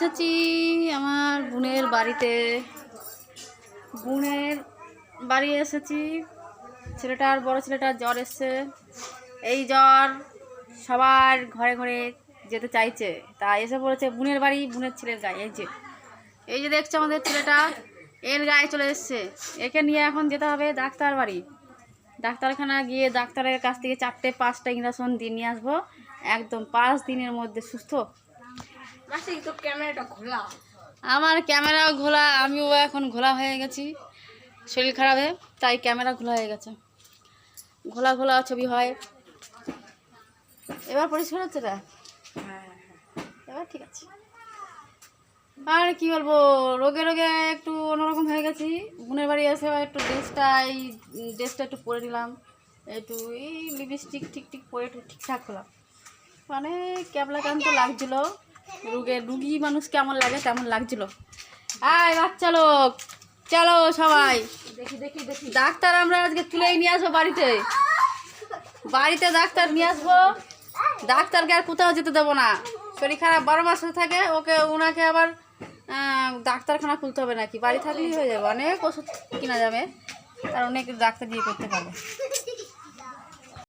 এসেছি আমার বোনের বাড়িতে। বোনের বাড়ি এসেছি। ছেলেটার, বড় ছেলেটার জ্বর এসছে। এই জ্বর সবার ঘরে ঘরে যেতে চাইছে। তা এসে পড়েছে বোনের বাড়ি, বোনের ছেলের গায়ে। এই যে এই যে দেখছ আমাদের ছেলেটা, এর গায়ে চলে এসছে। একে নিয়ে এখন যেতে হবে ডাক্তার বাড়ি। ডাক্তারখানা গিয়ে ডাক্তারের কাছ থেকে চারটে, পাঁচটা ইঞ্জেকশন দিয়ে নিয়ে আসব। একদম পাঁচ দিনের মধ্যে সুস্থ তো ক্যামেরাটা খোলা আমার ক্যামেরাও ঘোলা আমিও এখন ঘোলা হয়ে গেছি। শরীর খারাপে তাই ক্যামেরা ঘোলা হয়ে গেছে। ঘোলা ঘোলা ছবি হয়। এবার পরিষ্কার হচ্ছে রে? হ্যাঁ এবার ঠিক আছে। আর কি বলব রোগে রোগে একটু অন্যরকম হয়ে গেছি। বোনের বাড়ি এসে একটু ড্রেসটা এই ড্রেসটা একটু পরে নিলাম। একটু এই লিপস্টিক ঠিক ঠিক পরে একটু ঠিকঠাক হলাম। মানে ক্যাবলাকান্ত লাগছিল। রুগে রুগী মানুষ কেমন লাগে তেমন লাগছিল। আয়, বাচ্চা লোক, চলো সবাই। ডাক্তার আমরা আজকে তুলেই নিয়ে আসব বাড়িতে। বাড়িতে ডাক্তার নিয়ে আসব। ডাক্তারকে আর কোথাও যেতে দেবো না। শরীর খারাপ, বারো মাসে থাকে, ওকে, ওনাকে আবার ডাক্তারখানা খুলতে হবে নাকি? বাড়ি থাকলেই হয়ে যাবে। অনেক ওষুধ কিনা যাবে, আর অনেক ডাক্তার দিয়ে করতে পারবে।